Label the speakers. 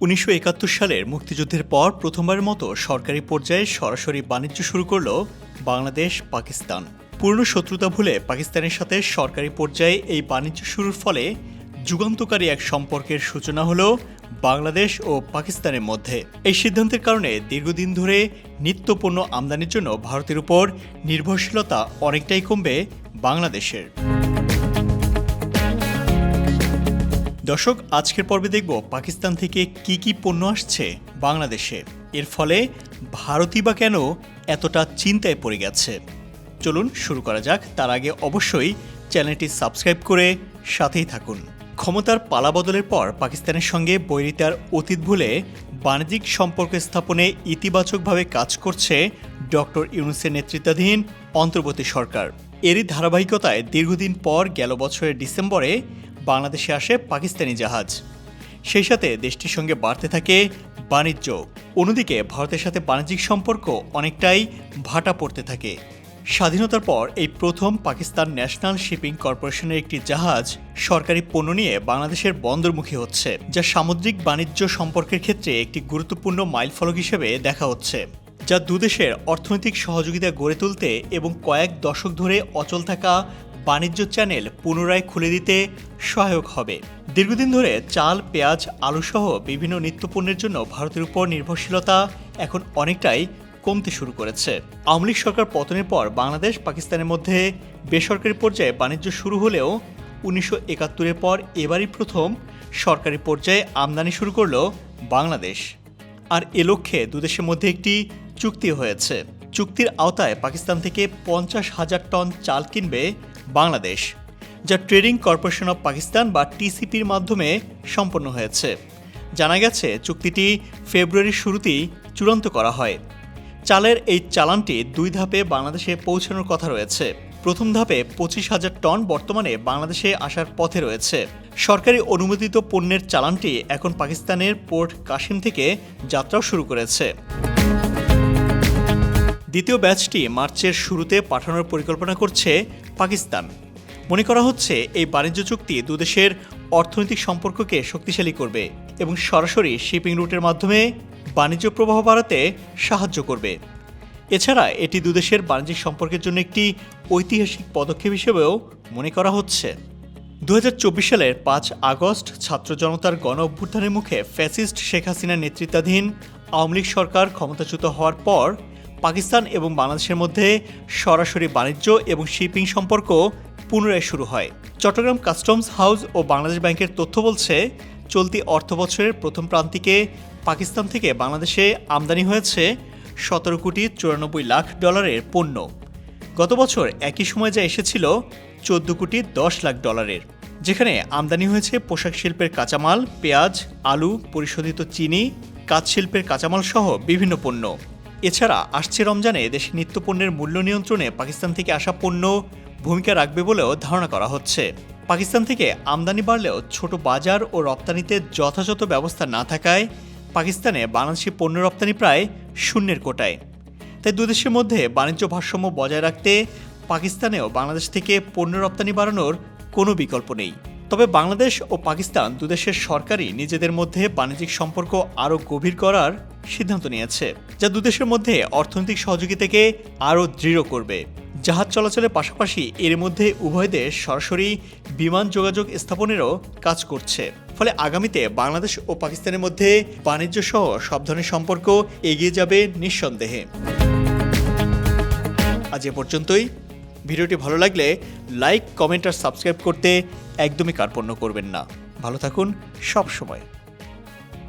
Speaker 1: উনিশশো একাত্তর সালের মুক্তিযুদ্ধের পর প্রথমবারের মতো সরকারি পর্যায়ে সরাসরি বাণিজ্য শুরু করল বাংলাদেশ, পাকিস্তান। পুরনো শত্রুতা ভুলে পাকিস্তানের সাথে সরকারি পর্যায়ে এই বাণিজ্য শুরুর ফলে যুগান্তকারী এক সম্পর্কের সূচনা হলো বাংলাদেশ ও পাকিস্তানের মধ্যে। এই সিদ্ধান্তের কারণে দীর্ঘদিন ধরে নিত্য পণ্য আমদানির জন্য ভারতের উপর নির্ভরশীলতা অনেকটাই কমবে বাংলাদেশের। দর্শক, আজকের পর্বে দেখব পাকিস্তান থেকে কি কি পণ্য আসছে বাংলাদেশে। এর ফলে ভারতই বা কেন এতটা চিন্তায় পড়ে গেছে? চলুন শুরু করা যাক। তার আগে অবশ্যই চ্যানেলটি সাবস্ক্রাইব করে সাথেই থাকুন। ক্ষমতার পালাবদলের পর পাকিস্তানের সঙ্গে বৈরিতার অতীত ভুলে বাণিজ্যিক সম্পর্ক স্থাপনে ইতিবাচকভাবে কাজ করছে ডক্টর ইউনুসের নেতৃত্বাধীন অন্তর্বর্তী সরকার। এরই ধারাবাহিকতায় দীর্ঘদিন পর গেল বছরের ডিসেম্বরে বাংলাদেশে আসে পাকিস্তানি জাহাজ। সেই সাথে দেশটির সঙ্গে বাড়তে থাকে বাণিজ্য। অন্যদিকে ভারতের সাথে বাণিজ্যিক সম্পর্ক অনেকটাই ভাটা পড়তে থাকে। স্বাধীনতার পর এই প্রথম পাকিস্তান ন্যাশনাল শিপিং কর্পোরেশনের একটি জাহাজ সরকারি পণ্য নিয়ে বাংলাদেশের বন্দরমুখী হচ্ছে, যা সামুদ্রিক বাণিজ্য সম্পর্কের ক্ষেত্রে একটি গুরুত্বপূর্ণ মাইলফলক হিসেবে দেখা হচ্ছে, যা দুদেশের অর্থনৈতিক সহযোগিতা গড়ে তুলতে এবং কয়েক দশক ধরে অচল থাকা বাণিজ্য চ্যানেল পুনরায় খুলে দিতে সহায়ক হবে। দীর্ঘদিন ধরে চাল, পেঁয়াজ আলুসহ বিভিন্ন নিত্যপণ্যের জন্য ভারতের উপর নির্ভরশীলতা এখন অনেকটাই কমতে শুরু করেছে। আওয়ামী সরকার পতনের পর বাংলাদেশ পাকিস্তানের মধ্যে বেসরকারি পর্যায়ে বাণিজ্য শুরু হলেও উনিশশো একাত্তরের পর এবারই প্রথম সরকারি পর্যায়ে আমদানি শুরু করল বাংলাদেশ। আর এ লক্ষ্যে দুদেশের মধ্যে একটি চুক্তি হয়েছে। চুক্তির আওতায় পাকিস্তান থেকে পঞ্চাশ হাজার টন চাল কিনবে বাংলাদেশ, যা ট্রেডিং কর্পোরেশন অব পাকিস্তান বা টিসিপির মাধ্যমে সম্পন্ন হয়েছে। জানা গেছে, চুক্তিটি ফেব্রুয়ারির শুরুতেই চূড়ান্ত করা হয়। চালের এই চালানটি দুই ধাপে বাংলাদেশে পৌঁছানোর কথা রয়েছে। প্রথম ধাপে পঁচিশ হাজার টন বর্তমানে বাংলাদেশে আসার পথে রয়েছে। সরকারি অনুমোদিত পণ্যের চালানটি এখন পাকিস্তানের পোর্ট কাশিম থেকে যাত্রাও শুরু করেছে। দ্বিতীয় ব্যাচটি মার্চের শুরুতে পাঠানোর পরিকল্পনা করছে পাকিস্তান। মনে করা হচ্ছে এই বাণিজ্য চুক্তি দুদেশের অর্থনৈতিক সম্পর্ককে শক্তিশালী করবে এবং সরাসরি শিপিং রুটের মাধ্যমে বাণিজ্য প্রবাহ বাড়াতে সাহায্য করবে। এছাড়া এটি দুদেশের বাণিজ্যিক সম্পর্কের জন্য একটি ঐতিহাসিক পদক্ষেপ হিসেবেও মনে করা হচ্ছে। দু হাজার চব্বিশ সালের পাঁচ আগস্ট ছাত্র জনতার গণ অভ্যুত্থানের মুখে ফ্যাসিস্ট শেখ হাসিনার নেতৃত্বাধীন আওয়ামী লীগ সরকার ক্ষমতাচ্যুত হওয়ার পর পাকিস্তান এবং বাংলাদেশের মধ্যে সরাসরি বাণিজ্য এবং শিপিং সম্পর্ক পুনরায় শুরু হয়। চট্টগ্রাম কাস্টমস হাউস ও বাংলাদেশ ব্যাংকের তথ্য বলছে, চলতি অর্থ বছরের প্রথম প্রান্তিকে পাকিস্তান থেকে বাংলাদেশে আমদানি হয়েছে সতেরো কোটি চুরানব্বই লাখ ডলারের পণ্য। গত বছর একই সময় যা এসেছিল, চোদ্দ কোটি দশ লাখ ডলারের। যেখানে আমদানি হয়েছে পোশাক শিল্পের কাঁচামাল, পেঁয়াজ, আলু, পরিশোধিত চিনি কাজ শিল্পের কাঁচামাল সহ বিভিন্ন পণ্য। এছাড়া আসছে রমজানে দেশে নিত্যপণ্যের মূল্য নিয়ন্ত্রণে পাকিস্তান থেকে আসা পণ্য ভূমিকা রাখবে বলেও ধারণা করা হচ্ছে। পাকিস্তান থেকে আমদানি বাড়লেও ছোট বাজার ও রপ্তানিতে যথাযথ ব্যবস্থা না থাকায় পাকিস্তানে বাংলাদেশি পণ্য রপ্তানি প্রায় শূন্যের কোটায়। তাই দুদেশের মধ্যে বাণিজ্য ভারসাম্য বজায় রাখতে পাকিস্তানেও বাংলাদেশ থেকে পণ্য রপ্তানি বাড়ানোর কোনো বিকল্প নেই। তবে বাংলাদেশ ও পাকিস্তান দুদেশের সরকারই নিজেদের মধ্যে বাণিজ্যিক সম্পর্ক আরও গভীর করার সিদ্ধান্ত নিয়েছে, যা দুদেশের মধ্যে অর্থনৈতিক সহযোগিতাকে আরও দৃঢ় করবে। জাহাজ চলাচলের পাশাপাশি এর মধ্যে উভয় দেশ সরাসরি বিমান যোগাযোগ স্থাপনেরও কাজ করছে। ফলে আগামীতে বাংলাদেশ ও পাকিস্তানের মধ্যে বাণিজ্য সহ সব ধরনের সম্পর্ক এগিয়ে যাবে নিঃসন্দেহে। আজ এ পর্যন্তই। ভিডিওটি ভালো লাগলে লাইক, কমেন্ট আর সাবস্ক্রাইব করতে একদমই কার্পণ্য করবেন না। ভালো থাকুন সব সময়